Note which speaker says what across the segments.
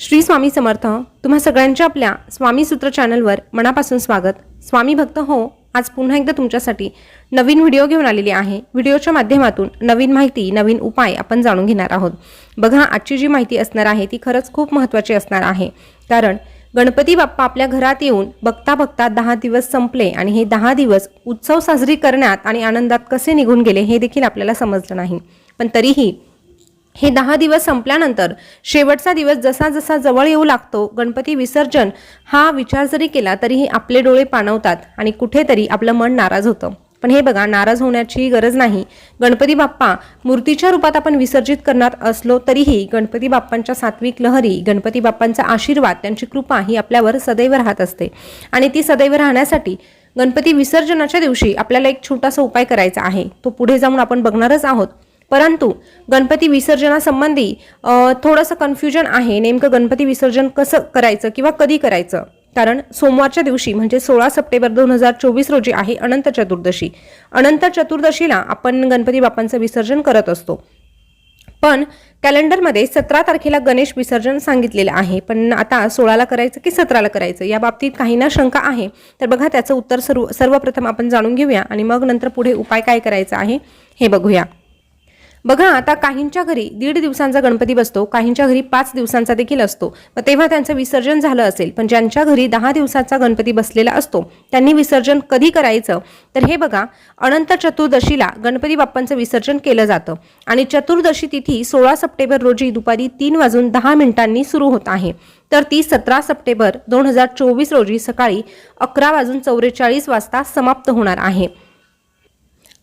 Speaker 1: श्री स्वामी समर्थ तुम्हा सगळ्यांच्या आपल्या स्वामी सूत्र चॅनलवर मनापासून स्वागत. स्वामी भक्त हो आज पुन्हा एकदा तुमच्यासाठी नवीन व्हिडिओ घेऊन आलेली आहे. व्हिडिओच्या माध्यमातून नवीन माहिती नवीन उपाय आपण जाणून घेणार आहोत. बघा आजची जी माहिती असणार आहे ती खरंच खूप महत्त्वाची असणार आहे. कारण गणपती बाप्पा आपल्या घरात येऊन बघता बघता दहा दिवस संपले आणि हे दहा दिवस उत्सव साजरी करण्यात आणि आनंदात कसे निघून गेले हे देखील आपल्याला समजलं नाही. पण तरीही हे दहा दिवस संपल्यानंतर शेवटचा दिवस जसा जसा जवळ येऊ लागतो गणपती विसर्जन हा विचार जरी केला तरीही आपले डोळे पाणवतात आणि कुठेतरी आपलं मन नाराज होतं. पण हे बघा नाराज होण्याची गरज नाही. गणपती बाप्पा मूर्तीच्या रूपात आपण विसर्जित करणार असलो तरीही गणपती बाप्पांच्या सात्विक लहरी गणपती बाप्पांचा आशीर्वाद त्यांची कृपा ही आपल्यावर सदैव राहत असते. आणि ती सदैव राहण्यासाठी गणपती विसर्जनाच्या दिवशी आपल्याला एक छोटासा उपाय करायचा आहे. तो पुढे जाऊन आपण बघणारच आहोत. परंतु गणपती विसर्जनासंबंधी थोडंसं कन्फ्युजन आहे. नेमकं गणपती विसर्जन कसं करायचं किंवा कधी करायचं? कारण सोमवारच्या दिवशी म्हणजे सोळा सप्टेंबर दोन हजार चोवीस रोजी आहे अनंत चतुर्दशी. अनंत चतुर्दशीला आपण गणपती बाप्पांचं विसर्जन करत असतो. पण कॅलेंडरमध्ये सतरा तारखेला गणेश विसर्जन सांगितलेलं आहे. पण आता सोळाला करायचं की सतराला करायचं? या बाबतीत काही ना शंका आहे. तर बघा त्याचं उत्तर सर्व सर्वप्रथम आपण जाणून घेऊया. आणि मग नंतर पुढे उपाय काय करायचा आहे हे बघूया. बघा आता काहींच्या घरी दीड दिवसांचा गणपती बसतो काहींच्या घरी पाच दिवसांचा देखील असतो. मग तेव्हा त्यांचं विसर्जन झालं असेल पण ज्यांच्या घरी दहा दिवसांचा गणपती बसलेला असतो त्यांनी विसर्जन कधी करायचं? तर हे बघा अनंत चतुर्दशीला गणपती बाप्पांचं विसर्जन केलं जातं. आणि चतुर्दशी तिथी सोळा सप्टेंबर रोजी दुपारी तीन वाजून दहा मिनिटांनी सुरू होत आहे. तर ती सतरा सप्टेंबर दोन हजार चोवीस रोजी सकाळी अकरा वाजून चौवेचाळीस वाजता समाप्त होणार आहे.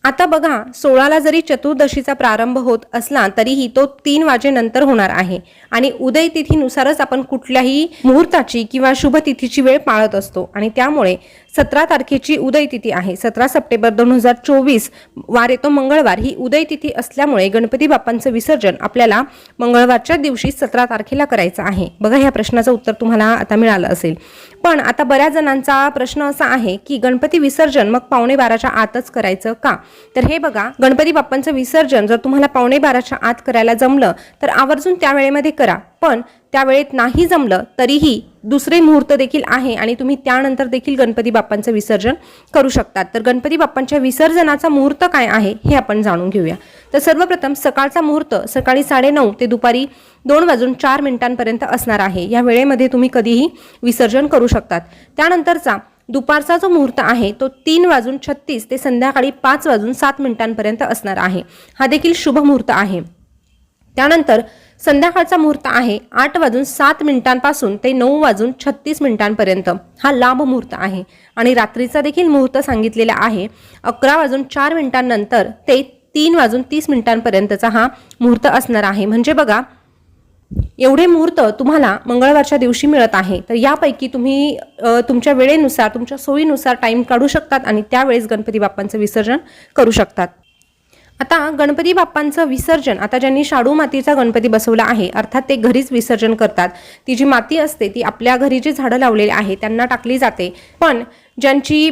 Speaker 1: आता बघा सोळाला जरी चतुर्दशीचा प्रारंभ होत असला तरीही तो तीन वाजेनंतर होणार आहे. आणि उदय तिथीनुसारच आपण कुठल्याही मुहूर्ताची किंवा शुभ तिथीची वेळ पाळत असतो. आणि त्यामुळे सतरा तारखेची उदय तिथी आहे. सतरा सप्टेंबर दोन हजार चोवीस वार येतो मंगळवार. ही उदय तिथी असल्यामुळे गणपती बाप्पांचं विसर्जन आपल्याला मंगळवारच्या दिवशी सतरा तारखेला करायचं आहे. बघा ह्या प्रश्नाचं उत्तर तुम्हाला आता मिळालं असेल. पण आता बऱ्याच जणांचा प्रश्न असा आहे की गणपती विसर्जन मग पावणे बाराच्या आतच करायचं का? तर हे बघा गणपती बाप्पांचं विसर्जन जर तुम्हाला पावणे बाराच्या आत करायला जमलं तर आवर्जून त्या वेळेमध्ये करा. पण त्या वेळेत नाही जमलं तरीही दुसरे मुहूर्त देखील आहे आणि तुम्ही त्यानंतर देखील गणपती बाप्पांचं विसर्जन करू शकतात. तर गणपती बाप्पांच्या विसर्जनाचा मुहूर्त काय आहे हे आपण जाणून घेऊया. तर सर्वप्रथम सकाळचा मुहूर्त सकाळी साडेनऊ ते दुपारी दोन वाजून चार मिनिटांपर्यंत असणार आहे. या वेळेमध्ये तुम्ही कधीही विसर्जन करू शकतात. त्यानंतरचा दुपारचा जो मुहूर्त आहे तो तीन वाजून छत्तीस ते संध्याकाळी पाच वाजून सात मिनिटांपर्यंत असणार आहे. हा देखील शुभ मुहूर्त आहे. त्यानंतर संध्याकाळचा मुहूर्त आहे. आठ वाजून सात मिनिटांपासून ते नऊ वाजून छत्तीस मिनिटांपर्यंत हा लांब मुहूर्त आहे. आणि रात्रीचा देखील मुहूर्त सांगितलेला आहे. अकरा वाजून चार मिनिटांनंतर ते तीन वाजून तीस मिनिटांपर्यंतचा हा मुहूर्त असणार आहे. म्हणजे बघा एवढे मुहूर्त तुम्हाला मंगळवारच्या दिवशी मिळत आहे. तर यापैकी तुम्ही तुमच्या वेळेनुसार तुमच्या सोयीनुसार टाईम काढू शकतात आणि त्यावेळेस गणपती बाप्पांचं विसर्जन करू शकतात. आता गणपती बाप्पांचं विसर्जन आता ज्यांनी शाडू मातीचा गणपती बसवला आहे अर्थात ते घरीच विसर्जन करतात. ती जी माती असते ती आपल्या घरी जी झाडं लावलेली आहे त्यांना टाकली जाते. पण ज्यांची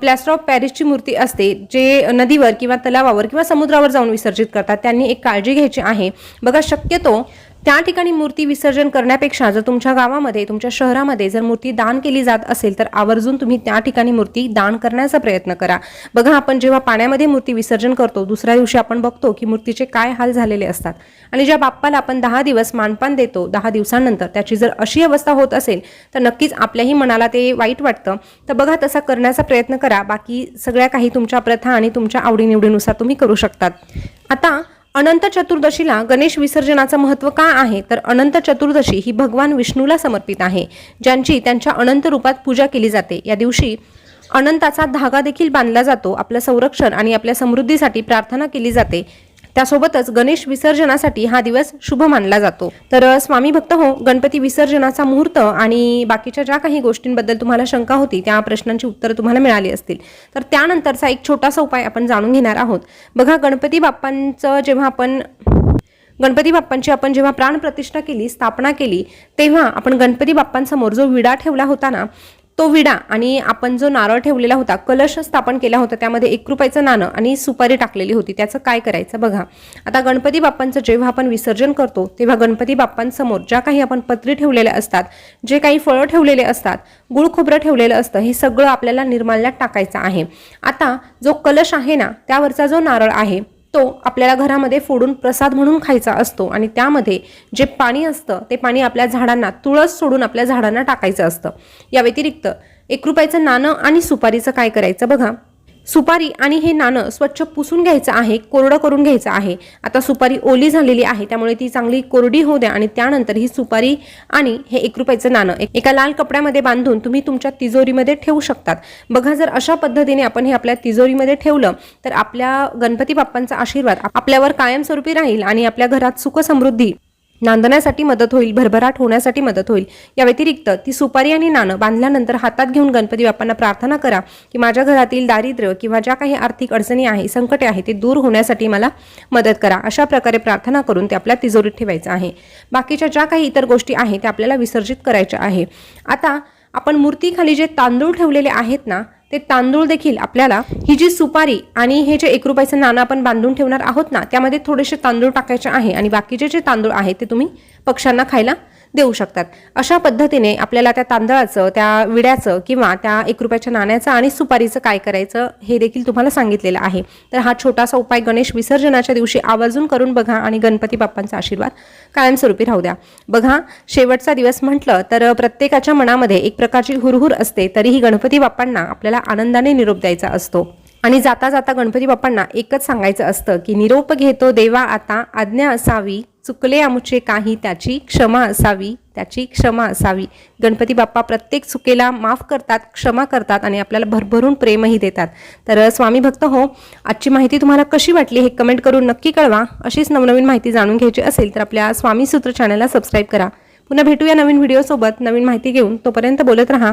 Speaker 1: प्लॅस्टर ऑफ पॅरिसची मूर्ती असते जे नदीवर किंवा तलावावर किंवा समुद्रावर जाऊन विसर्जित करतात त्यांनी एक काळजी घ्यायची आहे. बघा शक्यतो त्या ठिकाणी मूर्ती विसर्जन करण्यापेक्षा जर तुमच्या गावामध्ये तुमच्या शहरामध्ये जर मूर्ती दान केली जात असेल तर आवर्जून तुम्ही त्या ठिकाणी मूर्ती दान करण्याचा प्रयत्न करा. बघा आपण जेव्हा पाण्यामध्ये मूर्ती विसर्जन करतो दुसऱ्या दिवशी आपण बघतो की मूर्तीचे काय हाल झालेले असतात. आणि ज्या बाप्पाला आपण दहा दिवस मानपान देतो दहा दिवसांनंतर त्याची जर अशी अवस्था होत असेल तर नक्कीच आपल्याही मनाला ते वाईट वाटतं. तर बघा तसा करण्याचा प्रयत्न करा. बाकी सगळ्या काही तुमच्या प्रथा आणि तुमच्या आवडीनिवडीनुसार तुम्ही करू शकतात. आता अनंत चतुर्दशीला गणेश विसर्जनाचं महत्त्व का आहे? तर अनंत चतुर्दशी ही भगवान विष्णूला समर्पित आहे ज्यांची त्यांच्या अनंत रूपात पूजा केली जाते. या दिवशी अनंताचा धागा देखील बांधला जातो. आपलं संरक्षण आणि आपल्या समृद्धीसाठी प्रार्थना केली जाते. त्यासोबतच गणेश विसर्जनासाठी हा दिवस शुभ मानला जातो. तर स्वामी भक्त हो गणपती विसर्जनाचा मुहूर्त आणि बाकीच्या ज्या काही गोष्टींबद्दल तुम्हाला शंका होती त्या प्रश्नांची उत्तरं तुम्हाला मिळाली असतील. तर त्यानंतरचा एक छोटासा उपाय आपण जाणून घेणार आहोत. बघा गणपती बाप्पांचं जेव्हा आपण गणपती बाप्पांची आपण जेव्हा प्राणप्रतिष्ठा केली स्थापना केली तेव्हा आपण गणपती बाप्पांसमोर जो विडा ठेवला होता ना तो विडा आणि आपण जो नारळ ठेवलेला होता कलश स्थापन केला होता त्यामध्ये एक रुपयाचं नाणं आणि सुपारी टाकलेली होती. त्याचं काय करायचं बघा. आता गणपती बाप्पांचं जेव्हा आपण विसर्जन करतो तेव्हा गणपती बाप्पांसमोर ज्या काही आपण पत्री ठेवलेल्या असतात जे काही फळं ठेवलेले असतात गुळ खोबरं ठेवलेलं असतं हे सगळं आपल्याला निर्माल्यात टाकायचं आहे. आता जो कलश आहे ना त्यावरचा जो नारळ आहे तो आपल्याला घरामध्ये फोडून प्रसाद म्हणून खायचा असतो आणि त्यामध्ये जे पाणी असतं ते पाणी आपल्या झाडांना तुळस सोडून आपल्या झाडांना टाकायचं असतं. या व्यतिरिक्त एक रुपयाचं नाणं आणि सुपारीचं काय करायचं बघा. सुपारी आणि हे नाणं स्वच्छ पुसून घ्यायचं आहे कोरडं करून घ्यायचं आहे. आता सुपारी ओली झालेली आहे त्यामुळे ती चांगली कोरडी होऊ द्या आणि त्यानंतर ही सुपारी आणि हे एक रुपयाचं नाणं. एक- एका लाल कपड्यामध्ये बांधून तुम्ही तुमच्या तिजोरीमध्ये ठेवू शकतात. बघा जर अशा पद्धतीने आपण हे आपल्या तिजोरीमध्ये ठेवलं तर आपल्या गणपती बाप्पांचा आशीर्वाद आपल्यावर कायमस्वरूपी राहील आणि आपल्या घरात सुख समृद्धी नांदण्यासाठी मदत होईल भरभराट होण्यासाठी मदत होईल. या व्यतिरिक्त ती सुपारी आणि नाणं बांधल्यानंतर हातात घेऊन गणपती बाप्पांना प्रार्थना करा की माझ्या घरातील दारिद्र्य किंवा ज्या काही आर्थिक अडचणी आहे संकटे आहे ते दूर होण्यासाठी मला मदत करा. अशा प्रकारे प्रार्थना करून ते आपल्या तिजोरीत ठेवायचं आहे. बाकीच्या ज्या काही इतर गोष्टी आहेत त्या आपल्याला विसर्जित करायच्या आहे. आता आपण मूर्तीखाली जे तांदूळ ठेवलेले आहेत ना ते तांदूळ देखील आपल्याला ही जी सुपारी आणि हे जे एक रुपयाचं नाणं आपण बांधून ठेवणार आहोत ना त्यामध्ये थोडेसे तांदूळ टाकायचे आहे आणि बाकीचे जे तांदूळ आहेत ते तुम्ही पक्ष्यांना खायला देऊ शकतात. अशा पद्धतीने आपल्याला त्या तांदळाचं त्या विड्याचं किंवा त्या एक रुपयाच्या नाण्याचं आणि सुपारीचं काय करायचं हे देखील तुम्हाला सांगितलेलं आहे. तर हा छोटासा उपाय गणेश विसर्जनाच्या दिवशी आवर्जून करून बघा आणि गणपती बाप्पांचा आशीर्वाद कायमस्वरूपी राहू द्या. बघा शेवटचा दिवस म्हटलं तर प्रत्येकाच्या मनामध्ये एक प्रकारची हुरहुर असते तरीही गणपती बाप्पांना आपल्याला आनंदाने निरोप द्यायचा असतो. आणि जाता जाता गणपती बाप्पांना एकच सांगायचं असतं की निरोप घेतो देवा आता आज्ञा असावी चुकले आमुचे काही त्याची क्षमा असावी त्याची क्षमा असावी. गणपती बाप्पा प्रत्येक चुकेला माफ करतात क्षमा करतात आणि आपल्याला भरभरून प्रेमही देतात. तर स्वामी भक्त हो आजची माहिती तुम्हाला कशी वाटली हे कमेंट करून नक्की कळवा. अशीच नवनवीन माहिती जाणून घ्यायची असेल तर आपल्या स्वामी सूत्र चॅनलला सबस्क्राईब करा. पुन्हा भेटूया नवीन व्हिडिओसोबत नवीन माहिती घेऊन तोपर्यंत बोलत राहा.